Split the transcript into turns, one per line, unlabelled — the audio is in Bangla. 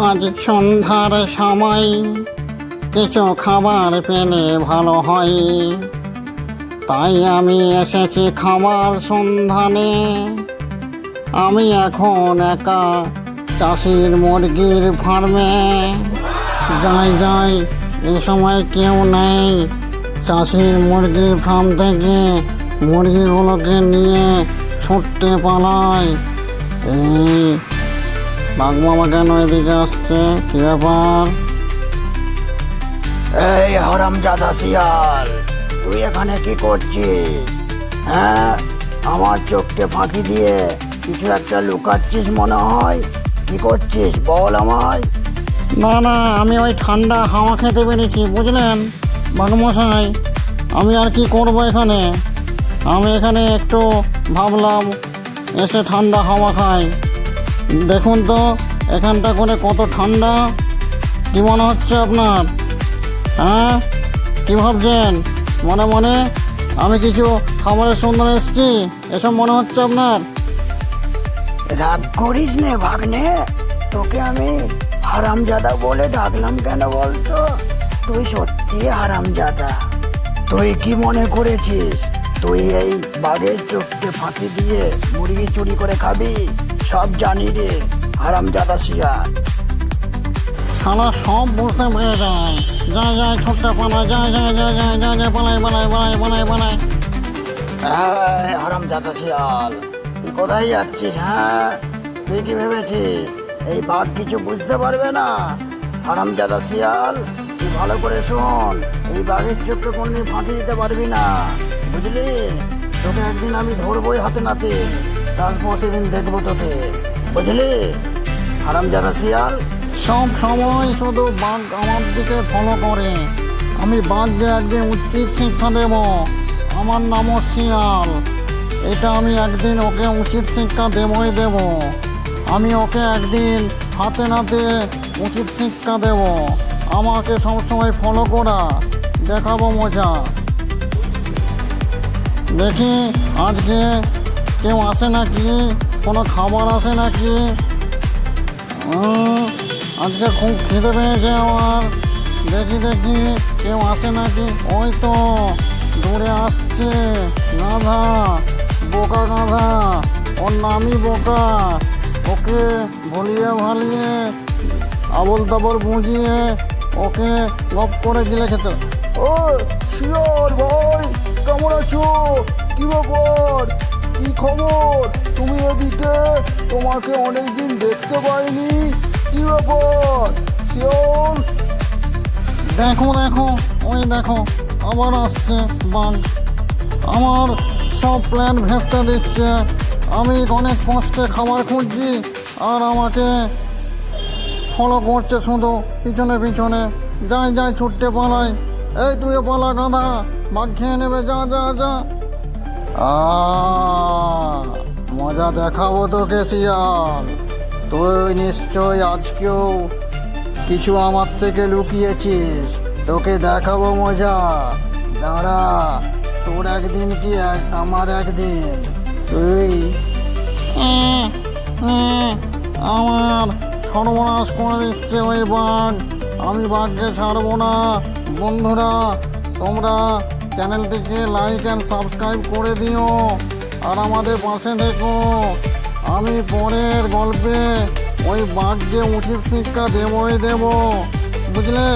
আজ সন্ধ্যার সময় কিছু খাবার পেলে ভালো হয়। তাই আমি এসেছি খাবার সন্ধানে। আমি এখন একা চাষির মুরগির ফার্মে। যাই যাই, এ সময় কেউ নেই। চাষির মুরগির ফার্ম থেকে মুরগিগুলোকে নিয়ে ছুটতে পালাই এই বাঘ মামা কেন এদিকে আসছে কি ব্যাপার?
এই হরাম জাদা শিয়াল তুই এখানে কি করছিস? হ্যাঁ আমার চোখকে ফাঁকি দিয়ে কিছু একটা লুকাচ্ছিস মনে হয়? কি করছিস বল আমায়।
না না আমি ওই ঠান্ডা হাওয়া খেতে পেরেছি বুঝলেন? বাঘমশাই আমি আর কি করব এখানে? আমি এখানে একটু ভাবলাম এসে ঠান্ডা হাওয়া খাই। দেখুন তো এখানটা করে কত ঠান্ডা। কি মনে হচ্ছে আপনার? হ্যাঁ? কি ভাবছেন? মনে মনে? আমি কিছু খাবারের সুন্দর এসছি। এসব মনে হচ্ছে আপনার?
রাগ করিস নে ভাগ্নে। তোকে আমি হারামজাদা বলে ডাকলাম কেন বলতো? তুই সত্যি হারামজাদা। তুই কি মনে করেছিস? তুই এই বাঘের চোখকে ফাঁকি দিয়ে মুরগি চুরি করে খাবি? সব জানি রে হারামজাদা শিয়াল
শালা সব বুঝতে পেরে যায়। যায় যায় ছোট্ট পালায় যায় যায় যায় যায় যায় যায় পালাই পালাই পালাই পালাই পালাই।
হারাম দাদা শিয়াল তুই কোথায় যাচ্ছিস হ্যাঁ? তুই কি ভেবেছিস? এই বাঘ কিছু বুঝতে পারবে না? হারাম দাদা শিয়াল তুই ভালো করে শোন এই বাঘের চোখকে কোনদিন ফাঁকি দিতে পারবি না বুঝলি? তোকে একদিন আমি ধরবোই হাতে নাতে। তারপর সেদিন দেখব তোকে, বুঝলি? হারাম দাদা শিয়াল।
সব সময় শুধু বাঘ আমার দিকে ফলো করে। আমি বাঘকে একদিন উচিত শিক্ষা দেব। আমার নামও শিয়াল। এটা আমি একদিন ওকে উচিত শিক্ষা দেবই দেব। আমি ওকে একদিন হাতে নাতে উচিত শিক্ষা দেব। আমাকে সবসময় ফলো করা। দেখাবো মজা। দেখি আজকে কেউ আসে নাকি? কোনো খাবার আসে নাকি? আজকে খুব খিদে পেয়েছে আমার। দেখি দেখি, কেউ আসে নাকি? ওই তো, দূরে আসছে গাধা বোকা গাধা ওর নামই বোকা। ওকে ভলিয়ে ভালিয়ে আবল তাবল বুঝিয়ে ওকে গপ করে দিলে খেতে
ও শিয়াল ভাই, কেমন আছো? কি ব্যাপার? কি খবর? তুমি এদিকে? তোমাকে অনেকদিন দেখতে পাইনি। কি ব্যাপার? শিয়াল
দেখো দেখো, ওই দেখো, আবার আসছে বাঘ। আমার সব প্ল্যান ভেস্তে দিচ্ছে। আমি অনেক কষ্টে খাবার খুঁজছি, আর আমাকে ফলো করছে শুধু, পিছনে পিছনে। যাই যাই, ছুটতে পালাই। এই তুই পালা, গাধা। বাঘ খেয়ে নেবে, যা যা যা। মজা দেখাবো তোকে, শিয়াল। তুই নিশ্চয় আজকেও কিছু আমার থেকে লুকিয়েছিস। তোকে দেখাবো মজা। দাঁড়া, তোর একদিন কি এক- আমার একদিন। তুই আমার সর্বনাশ করে দিচ্ছে ওই বাঘ। আমি বাঘকে ছাড়বো না। বন্ধুরা, তোমরা চ্যানেলটিকে লাইক অ্যান্ড সাবস্ক্রাইব করে দিও। আর আমাদের পাশে দেখো, আমি পরের গল্পে ওই বাঘ বাঘকে উচিত শিক্ষা দেবই দেব, বুঝলে?